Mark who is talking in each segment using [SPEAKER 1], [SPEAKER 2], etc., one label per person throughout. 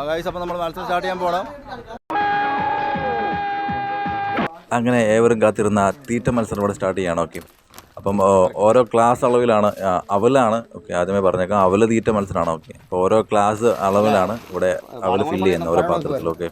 [SPEAKER 1] Guys അപ്പോൾ നമ്മൾ മത്സരം സ്റ്റാർട്ട് ചെയ്യാൻ പോകണം
[SPEAKER 2] അങ്ങനെ ഏവരും കാത്തിരുന്ന തീറ്റ മത്സരം ഇവിടെ സ്റ്റാർട്ട് ചെയ്യണം ഓക്കെ അപ്പം ഓരോ ക്ലാസ് അളവിലാണ് അവലാണ് ഓക്കെ ആദ്യമേ പറഞ്ഞേക്കാം അവൽ തീറ്റ മത്സരമാണ് ഓക്കെ അപ്പോൾ ഓരോ ക്ലാസ് അളവിലാണ് ഇവിടെ അവൽ ഫില്ല് ചെയ്യുന്നത് ഓരോ പാത്രത്തിൽ ഓക്കെ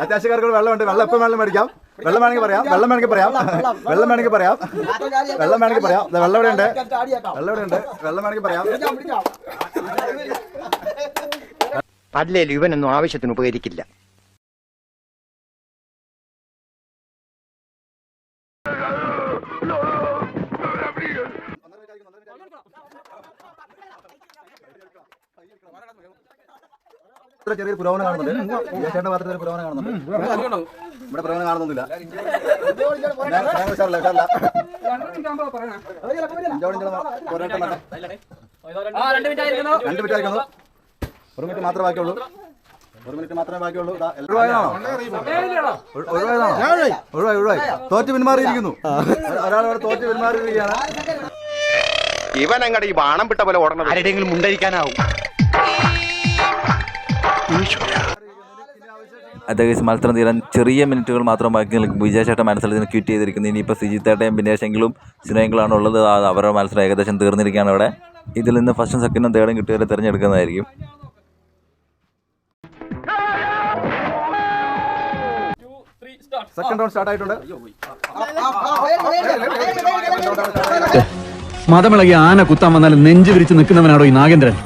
[SPEAKER 1] അത്യാവശ്യക്കാർക്ക് വെള്ളമുണ്ട്. വെള്ളം എപ്പം വെള്ളം മേടിക്കാം. വെള്ളം വേണമെങ്കിൽ പറയാം. വെള്ളം വേണമെങ്കിൽ പറയാം. വെള്ളം വേണമെങ്കിൽ പറയാം. വെള്ളം വേണമെങ്കിൽ പറയാം. വെള്ളം ഇവിടെ ഉണ്ട്. വെള്ളം ഇവിടെ ഉണ്ട്. വെള്ളം വേണമെങ്കിൽ പറയാം.
[SPEAKER 3] അല്ലേലും ഇവനൊന്നും ആവശ്യത്തിന് ഉപകരിക്കില്ല.
[SPEAKER 1] ഇത്ര ചെറിയൊരു പുരോഗമനം കാണുന്നുണ്ട്. ചേട്ടന്റെ പാത്രത്തിൽ പുരോഗമനം കാണുന്നുണ്ട്. ഇവിടെ പുരോഗമനം കാണുന്നൊന്നുമില്ല. ഞാൻ- ഞാൻ രണ്ട് മിനിറ്റ് ആയിരിക്കുന്നു. ഒരു മിനിറ്റ് മാത്രമേ ബാക്കിയുള്ളൂ. ഒരു മിനിറ്റ് മാത്രമേ ബാക്കിയുള്ളൂ? ഒഴിവായി? ഒഴിവായി? തോറ്റ് പിന്മാറിയിരിക്കുന്നു. ഒരാൾ അവിടെ തോറ്റ് പിന്മാറിയിരിക്കുകയാണ്.
[SPEAKER 3] ഇവൻ അങ്ങടെ ഈ ബാണം വിട്ട പോലെ ഓടണം ആരുടെയെങ്കിലും മുണ്ടരിക്കാനാവും.
[SPEAKER 2] അദ്ദേഹം മത്സരം തീരാൻ ചെറിയ മിനിറ്റുകൾ മാത്രം ബാക്കി നിൽക്കും. വിജയശേട്ടൻ മത്സരത്തിന് ക്വിറ്റ് ചെയ്തിരിക്കുന്നത്. ഇനിയിപ്പോൾ സിജിത്തേട്ടയും ബിനേഷെങ്കിലും സിനോയെങ്കിലാണ് ഉള്ളത് ആ അവരുടെ മത്സരം ഏകദേശം തീർന്നിരിക്കുകയാണ് ഇവിടെ. ഇതിൽ നിന്ന് ഫസ്റ്റും സെക്കൻഡും തേർഡും കിട്ടിയവരെ തിരഞ്ഞെടുക്കുന്നതായിരിക്കും.
[SPEAKER 1] സെക്കൻഡ് റൗണ്ട് സ്റ്റാർട്ട് ആയിട്ടുണ്ട്.
[SPEAKER 4] മതമിളകി ആന കുത്താൻ വന്നാൽ നെഞ്ചു വിരിച്ച് നിൽക്കുന്നവനാണോ ഈ നാഗേന്ദ്രൻ?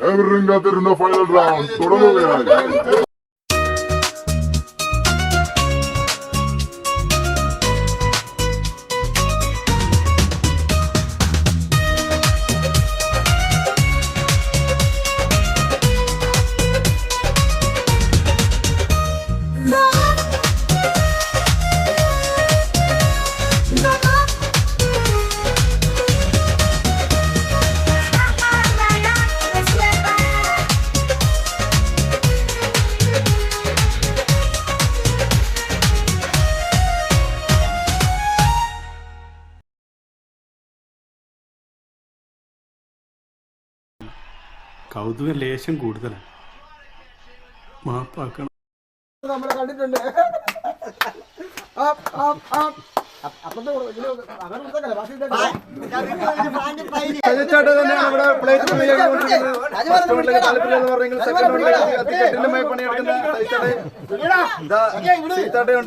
[SPEAKER 5] Everything കാത്തിരുന്ന ഫൈനൽ റൗണ്ട് തുടങ്ങുകയായി
[SPEAKER 6] കൗതുക ലേശം കൂടുതലാണ് മാപ്പാക്കണം.
[SPEAKER 1] സജിച്ചേട്ടൻ തന്നെയാണ് ഇവിടെ പ്ലേറ്റ് താല്പര്യം പറഞ്ഞെങ്കിൽ സെക്കൻഡ് പണിയെടുക്കുന്ന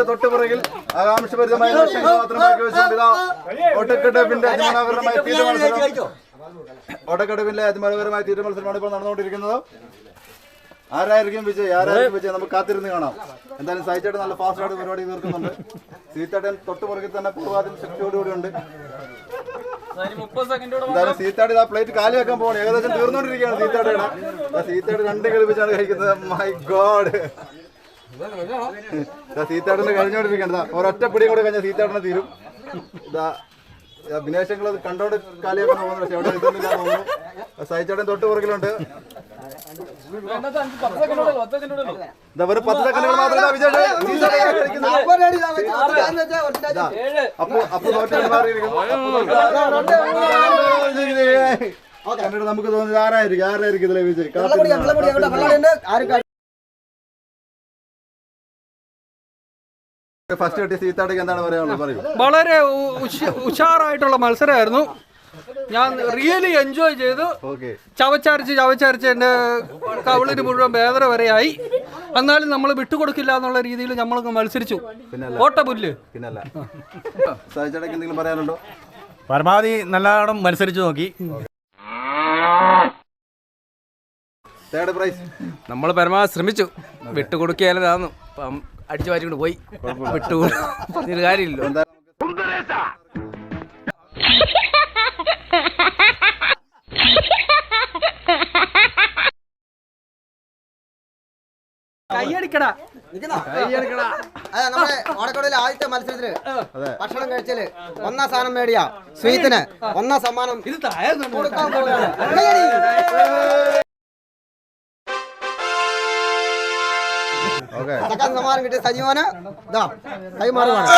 [SPEAKER 1] തൊട്ട് പുറകിൽ വെച്ചുകൊണ്ട് ഇതാ ഒട്ടക്കെട്ടപ്പിന്റെ അതിമനോഹരമായ തീരുമാനം മത്സരം ഒട്ടക്കെട്ടപ്പിന്റെ അതിമനോഹരമായ തീരുമാനമാണ് ഇപ്പോൾ നടന്നുകൊണ്ടിരിക്കുന്നത് ആരായിരിക്കും വിജയ്? ആരായിരിക്കും വിജയ്? നമുക്ക് കാത്തിരുന്ന് കാണാം. എന്തായാലും സഹിച്ചേട്ടൻ നല്ല ഫാസ്റ്റ് ആയിട്ട് പരിപാടി തീർക്കുന്നുണ്ട്. സീതാട്ടൻ തൊട്ട് പുറകിൽ തന്നെ പൂർവാധികം ശക്തിയോടുകൂടി ഉണ്ട്. എന്തായാലും സീത്താടി ആ പ്ലേറ്റ് കാലി വെക്കാൻ പോകണം ഏകദേശം തീർന്നുകൊണ്ടിരിക്കുകയാണ് സീത്താടിയുടെ സീത്താടി രണ്ട് കളിപ്പിച്ചാണ് കഴിക്കുന്നത്. മൈ ഗോഡ് സീത്താടിന്റെ കഴിഞ്ഞോണ്ടിരിക്കണ്ട ഒരൊറ്റ പിടി കൂടെ കഴിഞ്ഞാൽ സീത്താടിനെ തീരും. ഇതാ ബിനേഷങ്ങൾ കണ്ടോണ്ട് കാലിയാക്കാൻ പോകുന്നു പക്ഷെ അവിടെ തോന്നുന്നു സഹിച്ചേട്ടൻ തൊട്ട് പുറകിലുണ്ട്. വെറും പത്ത് സെക്കൻഡുകൾ മാത്രമേ അപ്പു അപ്പു കണ്ടിട്ട് നമുക്ക് തോന്നുന്നത് ആരായിരിക്കും? ആരായിരിക്കും ഇതിലെ വിജയ് ഫസ്റ്റ് കിട്ടിയ സീത്താടേക്ക് എന്താണ് പറയാനുള്ളത്? പറയൂ.
[SPEAKER 7] വളരെ ഉഷാറായിട്ടുള്ള മത്സരമായിരുന്നു.
[SPEAKER 6] ഞാൻ റിയലി എൻജോയ് ചെയ്തു.
[SPEAKER 1] ഓക്കെ
[SPEAKER 6] ചവച്ചരച്ച് ചവച്ചരച്ച് എന്റെ കവിളിന് മുഴുവൻ വേദന വരെയായി. എന്നാലും നമ്മൾ വിട്ടുകൊടുക്കില്ല എന്നുള്ള രീതിയിൽ നമ്മളൊക്കെ മത്സരിച്ചു.
[SPEAKER 1] ഓട്ടപുല്ല് എന്തെങ്കിലും പറയാനുണ്ടോ?
[SPEAKER 7] പരമാവധി നല്ലോണം മത്സരിച്ചു നോക്കി.
[SPEAKER 1] തേർഡ് പ്രൈസ്
[SPEAKER 6] നമ്മൾ പരമാവധി ശ്രമിച്ചു. വിട്ടുകൊടുക്കിയാലും അപ്പം അടിച്ചു മാറ്റിക്കൊണ്ട് പോയി. വിട്ടുകൊടു പറഞ്ഞൊരു കാര്യമില്ലല്ലോ.
[SPEAKER 1] എന്താ
[SPEAKER 6] കൈയടിക്കടാ.
[SPEAKER 8] അതെ നമ്മുടെ ആദ്യത്തെ മത്സരത്തിൽ ഭക്ഷണം കഴിച്ചാൽ ഒന്നാം സ്ഥാനം മേടിയ സ്വീത്തിന് ഒന്നാം സമ്മാനം കൊടുക്കാൻ പോവുകയാണ്. സെക്കൻഡ് സമ്മാനം കിട്ടിയ സജീവന് ഇതാ കൈമാറുകയാണ്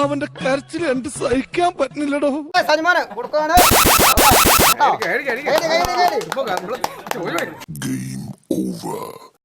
[SPEAKER 5] അവന്റെ കരച്ചിൽ എന്ത് സഹിക്കാൻ പറ്റുന്നില്ലടോ.
[SPEAKER 8] സജിമാനെ കൊടുക്കുകയാണ്
[SPEAKER 5] Game over.